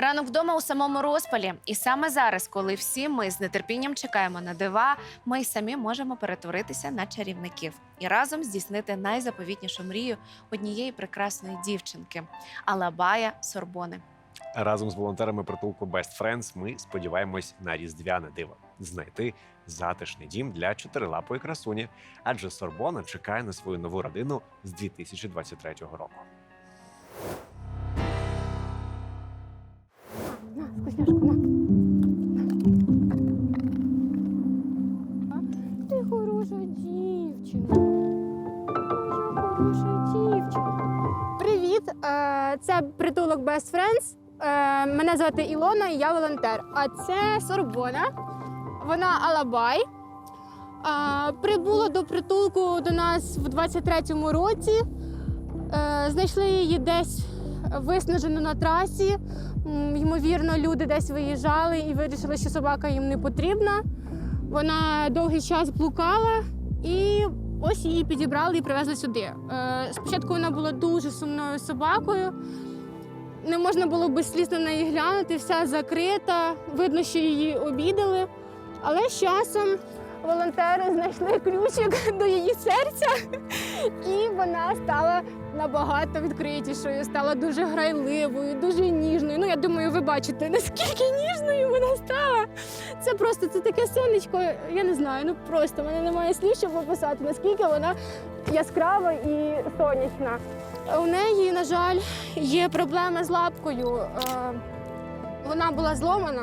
Ранок вдома у самому розпалі, і саме зараз, коли всі ми з нетерпінням чекаємо на дива, ми й самі можемо перетворитися на чарівників і разом здійснити найзаповітнішу мрію однієї прекрасної дівчинки Алабая Сорбони. Разом з волонтерами притулку Best Friends ми сподіваємось на різдвяне диво знайти затишний дім для чотирилапої красуні, адже Сорбона чекає на свою нову родину з 2023 року. На, вкусняшку, на. Ти хороша дівчина. Хороша дівчина. Привіт! е, Це притулок Best Friends. Е, Мене звати Ілона і я волонтер. А це Сорбона. Вона Алабай. Е, Прибула до притулку до нас в 23-му році. Знайшли її десь виснажену на трасі. Ймовірно, люди десь виїжджали і вирішили, що собака їм не потрібна. Вона довгий час блукала і ось її підібрали і привезли сюди. Е, Спочатку вона була дуже сумною собакою. Не можна було без сліз на неї глянути, вся закрита. Видно, що її обідали. Але з часом волонтери знайшли ключик до її серця, і вона стала набагато відкритішою, стала дуже грайливою, дуже ніжною. Ну, я думаю, ви бачите, наскільки ніжною вона стала. Це просто це таке сонечко. Я не знаю, ну просто мене немає слів, щоб описати, наскільки вона яскрава і сонячна. У неї, на жаль, є проблеми з лапкою. Е, Вона була зломана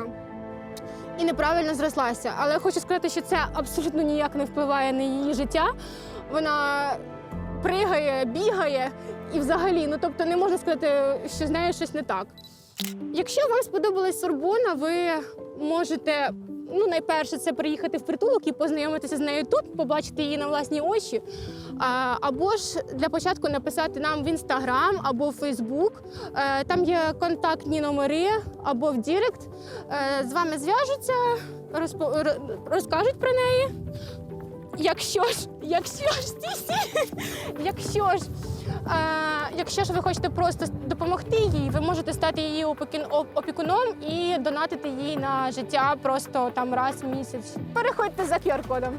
і неправильно зрослася. Але хочу сказати, що це абсолютно ніяк не впливає на її життя. Вона пригає, бігає і взагалі, ну тобто не можна сказати, що з нею щось не так. Якщо вам сподобалась Сорбона, ви можете ну, найперше це приїхати в притулок і познайомитися з нею тут, побачити її на власні очі. А, або ж для початку написати нам в інстаграм або в Фейсбук. Там є контактні номери або в Дірект. Е, З вами зв'яжуться, розпо- розкажуть про неї. Якщо ж, якщо ж, якщо ж, е, якщо ж ви хочете просто допомогти їй, ви можете стати її опікун- оп- опікуном і донатити їй на життя просто там раз в місяць. Переходьте за QR-кодом.